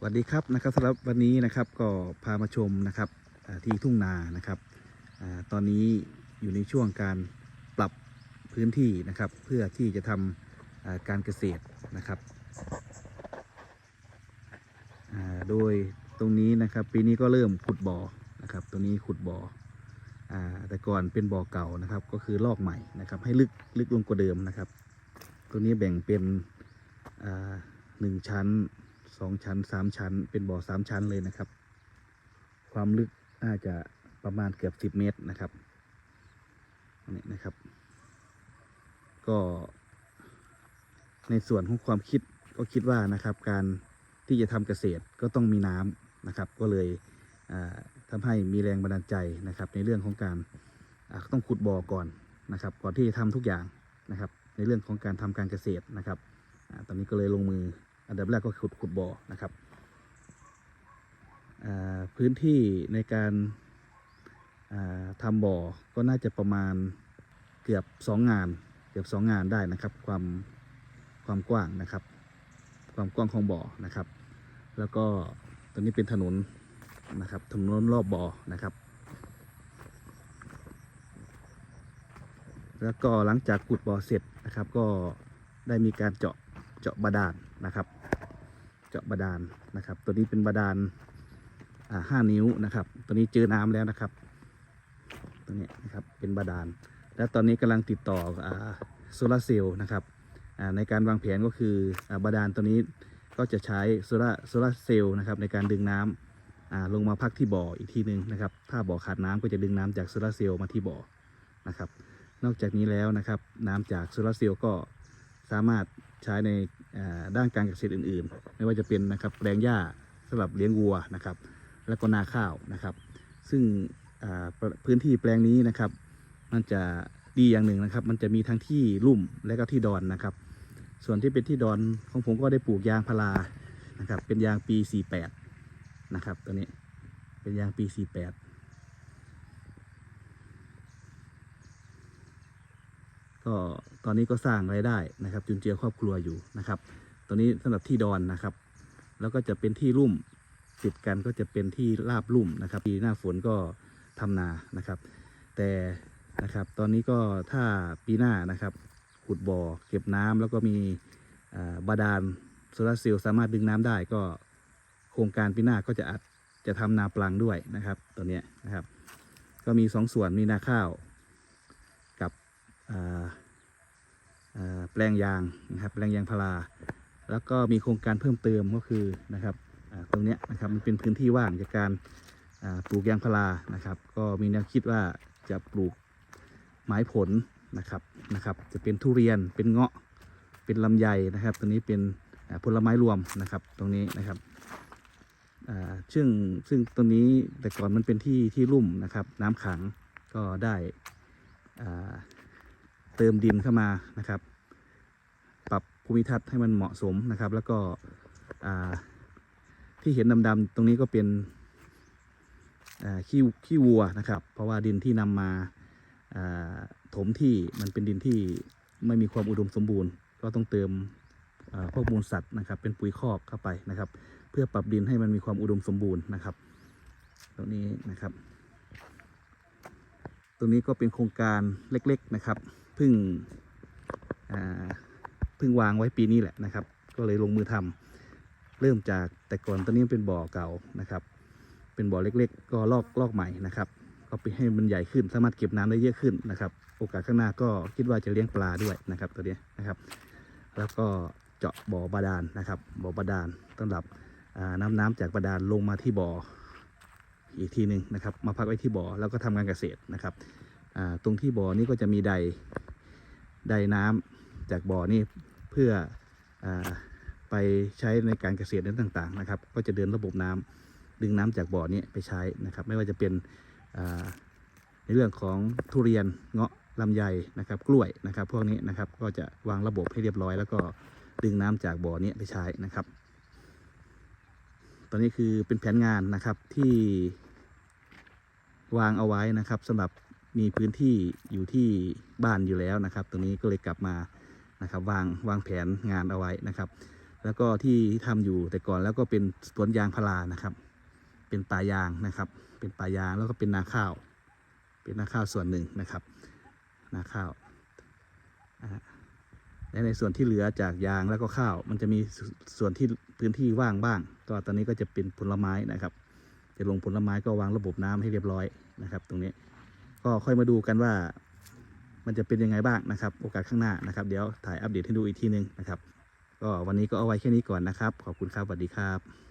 สวัสดีครับนะครับสำหรับวันนี้นะครับก็พามาชมนะครับที่ทุ่งนานะครับอตอนนี้อยู่ในช่วงการปรับพื้นที่นะครับ เพื่อที่จะทำอ่าการเกษตรนะครับโดยตรงนี้นะครับปีนี้ก็เริ่มขุดบ่อนะครับตัวนี้ขุดบ่ออแต่ก่อนเป็นบ่อเก่านะครับ ก็คือลอกใหม่นะครับ ให้ลึกลึกลงกว่าเดิมนะครับ ตัวนี้แบ่งเป็นหนึ่งชั้น สองชั้นสามชั้น เป็นบ่อสามชั้นเลยนะครับ ความลึกน่าจะประมาณเกือบสิบเมตรนะครับนี่นะครับ ก็ในส่วนของความคิดก็คิดว่านะครับ การที่จะทำเกษตรก็ต้องมีน้ำนะครับ ก็เลยอ่าทำให้มีแรงบันดาลใจนะครับ ในเรื่องของการต้องขุดบ่อก่อนนะครับ ก่อนที่จะทำทุกอย่างนะครับ ในเรื่องของการทำการเกษตรนะครับอตอนนี้ก็เลยลงมือ อันดับแรกก็ขุดขุดบ่อนะครับพื้นที่ในการาทำบ่อก็น่าจะประมาณเกือบสองงาน เกือบสองงานได้นะครับ ความความกว้างนะครับ ความกว้างของบ่อนะครับ แล้วก็ตรงนี้เป็นถนนนะครับถนนรอบบ่อนะครับ แล้วก็หลังจากขุดบ่อเสร็จนะครับ ก็ได้มีการเจาะเจาะบาดาลนะครับ เจาะบาดาลนะครับ ตัวนี้เป็นบาดาลห้านิ้วนะครับ ตัวนี้เจอน้ำแล้วนะครับ ตัวนี้นะครับเป็นบาดาล แล้วตอนนี้กำลังติดต่อโซลาร์เซลล์นะครับในการวางแผนก็คืออบาดาลตัวนี้ก็จะใช้โซลาร์โซลาเซลล์นะครับในการดึงน้ำอ่าลงมาพักที่บ่ออีกทีหนึ่งนะครับ ถ้าบ่อขาดน้ำก็จะดึงน้ำจากโซลาร์เซลล์มาที่บ่อนะครับ นอกจากนี้แล้วนะครับ น้ำจากโซลาร์เซลล์ก็สามารถใช้ใน ด้านการเกษตรอื่น ๆ ไม่ว่าจะเป็นนะครับแปลงหญ้าสำหรับเลี้ยงวัวนะครับ แล้วก็นาข้าวนะครับ ซึ่งพื้นที่แปลงนี้นะครับ มันจะดีอย่างหนึ่งนะครับ มันจะมีทั้งที่ลุ่มและก็ที่ดอนนะครับ ส่วนที่เป็นที่ดอนของผมก็ได้ปลูกยางพารานะครับ เป็นยางปี 48 นะครับตัวนี้เป็นยางปี 48ก็ อนนี้ก็สร้างรายได้นะครับ จุนเจือครอบครัวอยู่นะครับตัวนี้สำหรับที่ดอนนะครับ แล้วก็จะเป็นที่ลุ่มติดกันก็จะเป็นที่ราบลุ่มนะครับปีหน้าฝนก็ทำนานะครับ แต่นะครับ ตอนนี้ก็ถ้าปีหน้านะครับ ขุดบ่อเก็บน้ำแล้วก็มีบาดาลโซลาร์เซลล์สามารถดึงน้ำได้ก็โครงการปีหน้าก็จะอาจจะทำนาปลังด้วยนะครับตัวเนี้ยนะครับ ก็มีสองส่วนมีนาข้าวกับอ่า แปลงยางนะครับแปลงยางพาราแล้วก็มีโครงการเพิ่มเติมก็คือนะครับตรงนี้นะครับมันเป็นพื้นที่ว่างจากการปลูกยางพารานะครับ ก็มีแนวคิดว่าจะปลูกไม้ผลนะครับนะครับ จะเป็นทุเรียนเป็นเงาะเป็นลำไยนะครับ ตัวนี้เป็นผลไม้รวมนะครับตรงนี้นะครับซึ่งซึ่งตรงนี้แต่ก่อนมันเป็นที่ที่ลุ่มนะครับ น้ำขังก็ได้อ่า เติมดินเข้ามานะครับ ปรับภูมิทัศน์ให้มันเหมาะสมนะครับ แล้วก็ที่เห็นดำๆตรงนี้ก็เป็นอ่าขี้ขี้วัวนะครับ เพราะว่าดินที่นำมาถมที่มันเป็นดินที่ไม่มีความอุดมสมบูรณ์ ก็ต้องเติมพวกมูลสัตว์นะครับ เป็นปุ๋ยคอกเข้าไปนะครับ เพื่อปรับดินให้มันมีความอุดมสมบูรณ์นะครับ ตรงนี้นะครับ ตรงนี้ก็เป็นโครงการเล็ก ๆนะครับ เพิ่งเพิ่งวางไว้ปีนี้แหละนะครับ ก็เลยลงมือทำเริ่มจากแต่ก่อนตอนนี้เป็นบ่อเก่านะครับ เป็นบ่อเล็กๆ ก็ลอกลอกใหม่นะครับก็ไปให้มันใหญ่ขึ้นสามารถเก็บน้ำได้เยอะขึ้นนะครับ โอกาสข้างหน้าก็คิดว่าจะเลี้ยงปลาด้วยนะครับตัวนี้นะครับ แล้วก็เจาะบ่อบาดาลนะครับ บ่อบาดาลสำหรับอ่าน้ำน้ำจากบาดาลลงมาที่บ่ออีกทีหนึ่งนะครับ มาพักไว้ที่บ่อแล้วก็ทำการเกษตรนะครับตรงที่บ่อนี้ก็จะมีได ได้น้ำจากบ่อนี่เพื่ออไปใช้ในการเกษตรนั้นต่างๆนะครับ ก็จะเดินระบบน้ำดึงน้ำจากบ่อนี้ไปใช้นะครับ ไม่ว่าจะเป็นในเรื่องของทุเรียนเงาะลำไยนะครับกล้วยนะครับ พวกนี้นะครับก็จะวางระบบให้เรียบร้อย แล้วก็ดึงน้ำจากบ่อนี้ไปใช้นะครับ ตอนนี้คือเป็นแผนงานนะครับที่วางเอาไว้นะครับสำหรับ มีพื้นที่อยู่ที่บ้านอยู่แล้วนะครับ ตรงนี้ก็เลยกลับมานะครับวางวางแผนงานเอาไว้นะครับ แล้วก็ที่ทำอยู่แต่ก่อนแล้วก็เป็นสวนยางพารานะครับ เป็นป่ายางนะครับ เป็นป่ายางแล้วก็เป็นนาข้าว เป็นนาข้าวส่วนหนึ่งนะครับ นาข้าวและในส่วนที่เหลือจากยางแล้วก็ข้าว มันจะมีส่วนที่พื้นที่ว่างบ้าง ก็ตอนนี้ก็จะเป็นผลไม้นะครับ จะลงผลไม้ก็วางระบบน้ำให้เรียบร้อยนะครับ ตรงนี้ ก็ค่อยมาดูกันว่า มันจะเป็นยังไงบ้างนะครับ โอกาสข้างหน้านะครับ เดี๋ยวถ่ายอัปเดตให้ดูอีกทีนึงนะครับ ก็วันนี้ก็เอาไว้แค่นี้ก่อนนะครับ ขอบคุณครับสวัสดีครับ